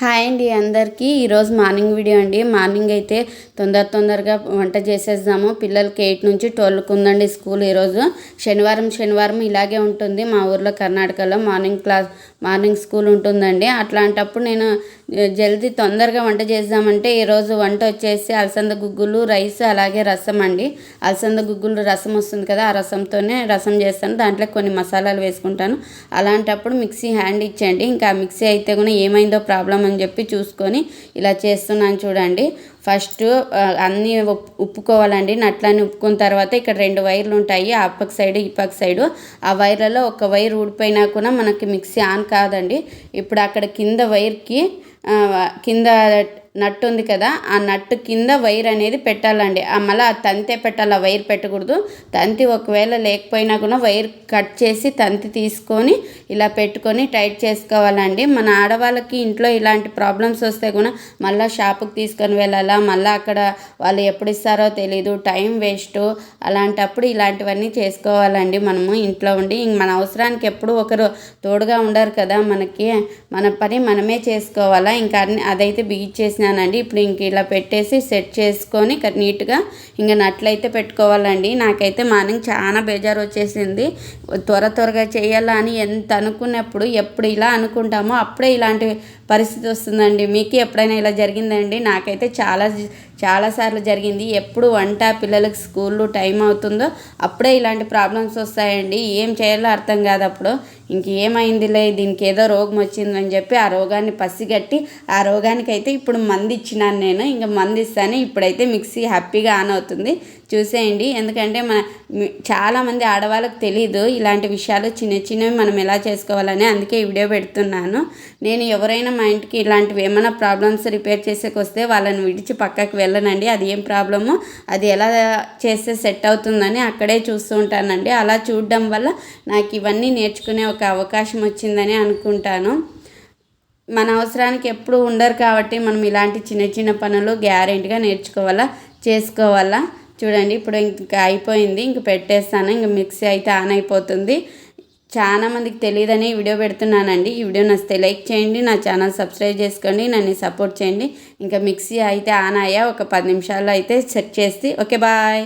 Hi అండి అందరికీ. ఈరోజు మార్నింగ్ వీడియో అండి. మార్నింగ్ అయితే తొందర తొందరగా వంట చేసేద్దాము. పిల్లలకి ఎయిట్ నుంచి ట్వెల్వ్కి ఉందండి స్కూల్ ఈరోజు. శనివారం శనివారం ఇలాగే ఉంటుంది మా ఊర్లో కర్ణాటకలో మార్నింగ్ క్లాస్ మార్నింగ్ స్కూల్ ఉంటుందండి. అట్లాంటప్పుడు నేను జల్దీ తొందరగా వంట చేద్దామంటే ఈరోజు వంట వచ్చేసి అలసంద గుగ్గులు రైస్ అలాగే రసం అండి. అలసంద గుగ్గులు రసం వస్తుంది కదా ఆ రసంతోనే రసం చేస్తాను. దాంట్లో కొన్ని మసాలాలు వేసుకుంటాను. అలాంటప్పుడు మిక్సీ హ్యాండ్ ఇచ్చేయండి. ఇంకా మిక్సీ అయితే కూడా ఏమైందో ప్రాబ్లం అని చెప్పి చూసుకొని ఇలా చేస్తున్నాను చూడండి. ఫస్ట్ అన్నీ ఉప్పుకోవాలండి. నట్లన్నీ ఉప్పుకున్న తర్వాత ఇక్కడ రెండు వైర్లు ఉంటాయి. ఆ పక్క సైడ్ ఈ పక్క సైడు. ఆ వైర్లలో ఒక వైర్ ఊడిపోయినా కూడా మనకి మిక్సీ ఆన్ కాదండి. ఇప్పుడు అక్కడ కింద వైర్కి కింద నట్టు ఉంది కదా ఆ నట్టు కింద వైర్ అనేది పెట్టాలండి. మళ్ళీ ఆ తంతే పెట్టాలి ఆ వైర్ పెట్టకూడదు. తంతి ఒకవేళ లేకపోయినా కూడా వైర్ కట్ చేసి తంతి తీసుకొని ఇలా పెట్టుకొని టైట్ చేసుకోవాలండి. మన ఆడవాళ్ళకి ఇంట్లో ఇలాంటి ప్రాబ్లమ్స్ వస్తే కూడా మళ్ళీ షాపుకి తీసుకొని వెళ్ళాలా మళ్ళీ అక్కడ వాళ్ళు ఎప్పుడు ఇస్తారో తెలీదు టైం వేస్ట్. అలాంటప్పుడు ఇలాంటివన్నీ చేసుకోవాలండి మనము ఇంట్లో ఉండి. మన అవసరానికి ఎప్పుడు ఒకరు తోడుగా ఉండరు కదా మనకి. మన పని మనమే చేసుకోవాలా. ఇంకా అన్ని అదైతే బిగిచ్చేసి పెట్టేసినానండి ఇప్పుడు ఇంక ఇలా పెట్టేసి సెట్ చేసుకొని నీట్గా ఇంకా నట్లయితే పెట్టుకోవాలండి. నాకైతే మార్నింగ్ చాలా బేజారు వచ్చేసింది. త్వర త్వరగా చేయాలా అని ఎంత అనుకున్నప్పుడు ఎప్పుడు ఇలా అనుకుంటామో అప్పుడే ఇలాంటి పరిస్థితి వస్తుందండి. మీకు ఎప్పుడైనా ఇలా జరిగిందండి? నాకైతే చాలా చాలాసార్లు జరిగింది. ఎప్పుడు వంట పిల్లలకి స్కూల్లో టైం అవుతుందో అప్పుడే ఇలాంటి ప్రాబ్లమ్స్ వస్తాయండి. ఏం చేయాలో అర్థం కాదు అప్పుడు. ఇంకేమైందిలే దీనికి ఏదో రోగం వచ్చిందని చెప్పి ఆ రోగాన్ని పసిగట్టి ఆ రోగానికి అయితే ఇప్పుడు మంది ఇచ్చినాను నేను. ఇంకా మంది ఇస్తాను. ఇప్పుడైతే మిక్సీ హ్యాపీగా ఆన్ అవుతుంది. చూసేయండి. ఎందుకంటే మన చాలామంది ఆడవాళ్ళకి తెలీదు ఇలాంటి విషయాలు చిన్న చిన్నవి మనం ఎలా చేసుకోవాలని. అందుకే ఈ వీడియో పెడుతున్నాను. నేను ఎవరైనా మా ఇంటికి ఇలాంటివి ఏమైనా ప్రాబ్లమ్స్ రిపేర్ చేసేకి వస్తే వాళ్ళని విడిచి పక్కకు వెళ్ళనండి. అది ఏం ప్రాబ్లము? అది ఎలా చేస్తే సెట్ అవుతుందని అక్కడే చూస్తూ ఉంటానండి. అలా చూడడం వల్ల నాకు ఇవన్నీ నేర్చుకునే ఒక అవకాశం వచ్చిందని అనుకుంటాను. మన అవసరానికి ఎప్పుడు ఉండరు కాబట్టి మనం ఇలాంటి చిన్న చిన్న పనులు గ్యారెంటీగా నేర్చుకోవాలా? చేసుకోవాలా? చూడండి ఇప్పుడు ఇంకా అయిపోయింది. ఇంక పెట్టేస్తాను. ఇంక మిక్సీ అయితే ఆన్ అయిపోతుంది. చాలా మందికి తెలియదని వీడియో పెడుతున్నానండి. ఈ వీడియో నచ్చితే లైక్ చేయండి నా ఛానల్ సబ్స్క్రైబ్ చేసుకోండి నన్ను సపోర్ట్ చేయండి. ఇంకా మిక్సీ అయితే ఆన్ అయ్యా ఒక పది నిమిషాల్లో అయితే చెక్ చేసి ఓకే బాయ్.